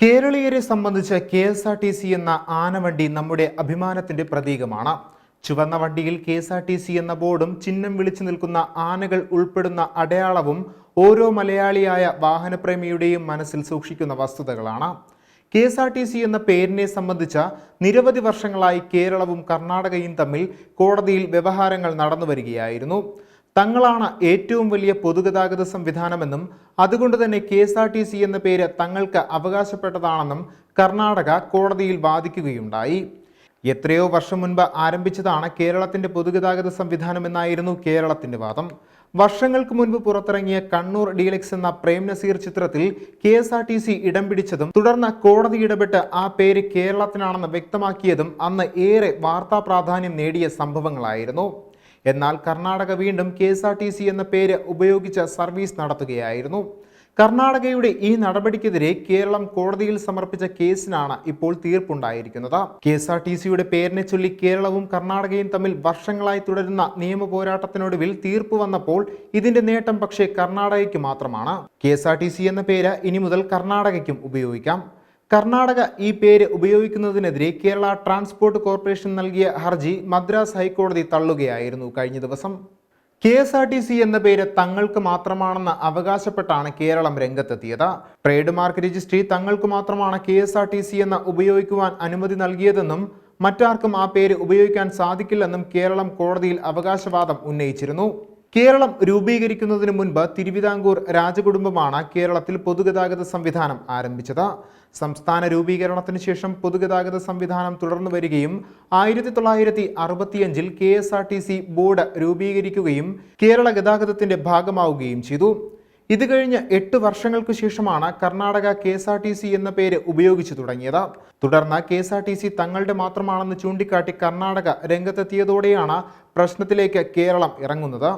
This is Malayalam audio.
കേരളീയരെ സംബന്ധിച്ച് K S R T C എന്ന ആനവണ്ടി നമ്മുടെ അഭിമാനത്തിന്റെ പ്രതീകമാണ്. ചുവന്ന വണ്ടിയിൽ K S R T C എന്ന ബോർഡും ചിഹ്നം വിളിച്ചു നിൽക്കുന്ന ആനകൾ ഉൾപ്പെടുന്ന അടയാളവും ഓരോ മലയാളിയായ വാഹനപ്രേമിയുടെയും മനസ്സിൽ സൂക്ഷിക്കുന്ന വസ്തുതകളാണ്. K S R T C എന്ന പേരിനെ സംബന്ധിച്ച നിരവധി വർഷങ്ങളായി കേരളവും കർണാടകയും തമ്മിൽ കോടതിയിൽ വ്യവഹാരങ്ങൾ നടന്നു വരികയായിരുന്നു തങ്ങളാണ് ഏറ്റവും വലിയ പൊതുഗതാഗത സംവിധാനമെന്നും അതുകൊണ്ട് തന്നെ K S R T C എന്ന പേര് തങ്ങൾക്ക് അവകാശപ്പെട്ടതാണെന്നും കർണാടക കോടതിയിൽ വാദിക്കുകയുണ്ടായി. എത്രയോ വർഷം മുൻപ് ആരംഭിച്ചതാണ് കേരളത്തിന്റെ പൊതുഗതാഗത സംവിധാനമെന്നായിരുന്നു കേരളത്തിന്റെ വാദം. വർഷങ്ങൾക്ക് മുൻപ് പുറത്തിറങ്ങിയ കണ്ണൂർ ഡീലക്സ് എന്ന പ്രേം നസീർ ചിത്രത്തിൽ K S R T C ഇടം പിടിച്ചതും തുടർന്ന് കോടതി ഇടപെട്ട് ആ പേര് കേരളത്തിനാണെന്ന് വ്യക്തമാക്കിയതും അന്ന് ഏറെ വാർത്താ പ്രാധാന്യം നേടിയ സംഭവങ്ങളായിരുന്നു. എന്നാൽ കർണാടക വീണ്ടും K S R T C എന്ന പേര് ഉപയോഗിച്ച് സർവീസ് നടത്തുകയായിരുന്നു. കർണാടകയുടെ ഈ നടപടിക്കെതിരെ കേരളം കോടതിയിൽ സമർപ്പിച്ച കേസിനാണ് ഇപ്പോൾ തീർപ്പുണ്ടായിരിക്കുന്നത്. കെ എസ് ആർ ടി സിയുടെ പേരിനെ ചൊല്ലി കേരളവും കർണാടകയും തമ്മിൽ വർഷങ്ങളായി തുടരുന്ന നിയമ പോരാട്ടത്തിനൊടുവിൽ തീർപ്പ് വന്നപ്പോൾ ഇതിന്റെ നേട്ടം പക്ഷേ കർണാടകയ്ക്ക് മാത്രമാണ്. K S R T C എന്ന പേര് ഇനി മുതൽ കർണാടകയ്ക്കും ഉപയോഗിക്കാം. കർണാടക ഈ പേര് ഉപയോഗിക്കുന്നതിനെതിരെ കേരള ട്രാൻസ്പോർട്ട് കോർപ്പറേഷൻ നൽകിയ ഹർജി മദ്രാസ് ഹൈക്കോടതി തള്ളുകയായിരുന്നു കഴിഞ്ഞ ദിവസം. K S R T C എന്ന പേര് തങ്ങൾക്ക് മാത്രമാണെന്ന് അവകാശപ്പെട്ടാണ് കേരളം രംഗത്തെത്തിയത്. ട്രേഡ് മാർക്ക് രജിസ്ട്രി തങ്ങൾക്ക് മാത്രമാണ് K S R T C എന്ന് ഉപയോഗിക്കുവാൻ അനുമതി നൽകിയതെന്നും മറ്റാർക്കും ആ പേര് ഉപയോഗിക്കാൻ സാധിക്കില്ലെന്നും കേരളം കോടതിയിൽ അവകാശവാദം ഉന്നയിച്ചിരുന്നു. കേരളം രൂപീകരിക്കുന്നതിന് മുൻപ് തിരുവിതാംകൂർ രാജകുടുംബമാണ് കേരളത്തിൽ പൊതുഗതാഗത സംവിധാനം ആരംഭിച്ചത്. സംസ്ഥാന രൂപീകരണത്തിന് ശേഷം പൊതുഗതാഗത സംവിധാനം തുടർന്നു വരികയും ആയിരത്തി തൊള്ളായിരത്തി അറുപത്തിയഞ്ചിൽ K S R T C board രൂപീകരിക്കുകയും കേരള ഗതാഗതത്തിന്റെ ഭാഗമാവുകയും ചെയ്തു. ഇത് കഴിഞ്ഞ് എട്ട് വർഷങ്ങൾക്ക് ശേഷമാണ് Karnataka K S R T C എന്ന പേര് ഉപയോഗിച്ചു തുടങ്ങിയത്. തുടർന്ന് K S R T C തങ്ങളുടെ മാത്രമാണെന്ന് ചൂണ്ടിക്കാട്ടി കർണാടക രംഗത്തെത്തിയതോടെയാണ് പ്രശ്നത്തിലേക്ക് കേരളം ഇറങ്ങുന്നത്.